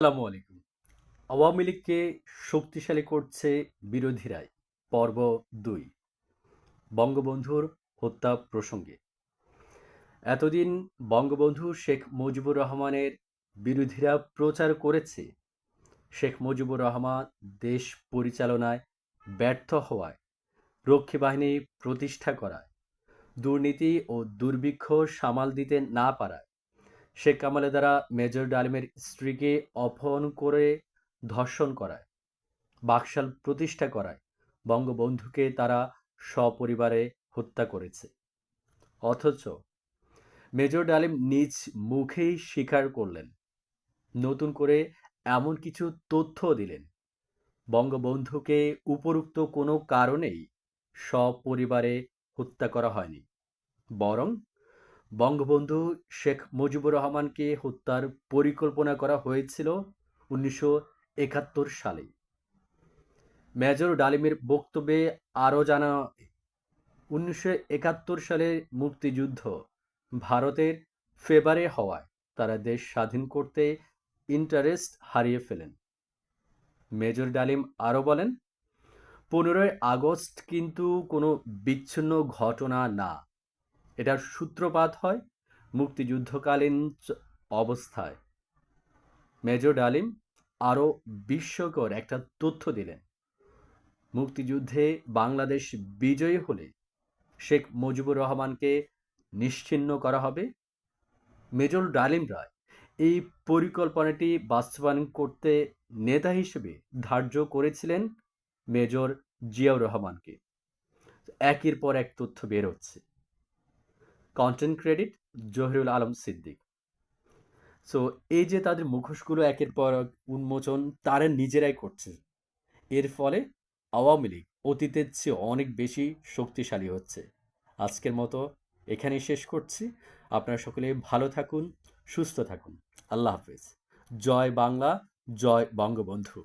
আসসালামু আলাইকুম। আওয়ামী লীগকে শক্তিশালী করছে বিরোধীরাই। পর্ব দুই। বঙ্গবন্ধুর হত্যা প্রসঙ্গে। এতদিন বঙ্গবন্ধু শেখ মুজিবুর রহমানের বিরোধীরা প্রচার করেছে। শেখ মুজিবুর রহমান দেশ পরিচালনায় ব্যর্থ হওয়ায়, রক্ষী বাহিনী প্রতিষ্ঠা করায়, দুর্নীতি ও দুর্ভিক্ষ সামাল দিতে না পারায় শেখ কামালের দ্বারা মেজর ডালিমের স্ত্রীকে অপহরণ করে ধর্ষণ করায়, বাকশাল প্রতিষ্ঠা করায়, বঙ্গবন্ধুকে তারা সপরিবারে হত্যা করেছে। অথচ মেজর ডালিম নিজ মুখেই স্বীকার করলেন, নতুন করে এমন কিছু তথ্য দিলেন। বঙ্গবন্ধুকে উপরুক্ত কোনো কারণেই সপরিবারে হত্যা করা হয়নি, বরং বঙ্গবন্ধু শেখ মুজিবুর রহমানকে হত্যার পরিকল্পনা করা হয়েছিল উনিশশো একাত্তর সালে। মেজর ডালিমের বক্তব্যে আরও জানা, উনিশশো একাত্তর সালের মুক্তিযুদ্ধ ভারতের ফেভারে হওয়ায় তারা দেশ স্বাধীন করতে ইন্টারেস্ট হারিয়ে ফেলেন। মেজর ডালিম আরও বলেন, পনেরোই আগস্ট কিন্তু কোনো বিচ্ছিন্ন ঘটনা না। এটার সূত্রপাত হয় মুক্তিযুদ্ধকালীন অবস্থায়। মেজর ডালিম আরও বিস্ময়কর একটা তথ্য দিলেন। মুক্তিযুদ্ধে বাংলাদেশ বিজয়ী হলে শেখ মুজিবুর রহমানকে নিশ্চিহ্ন করা হবে। মেজর ডালিম রায় এই পরিকল্পনাটি বাস্তবায়ন করতে নেতা হিসেবে ধার্য করেছিলেন মেজর জিয়াউর রহমানকে। একের পর এক তথ্য বের হচ্ছে। Content credit Zahirul Alam Siddique so এই যে তাদের মুখোশগুলো একের পর উন্মোচন তারা নিজেরাই করছে। এর ফলে আওয়ামী লীগ অতীতের চেয়ে অনেক বেশি শক্তিশালী হচ্ছে। আজকের মতো এখানেই শেষ করছি। আপনারা সকলে ভালো থাকুন, সুস্থ থাকুন। আল্লাহ হাফেজ। জয় বাংলা, জয় বঙ্গবন্ধু।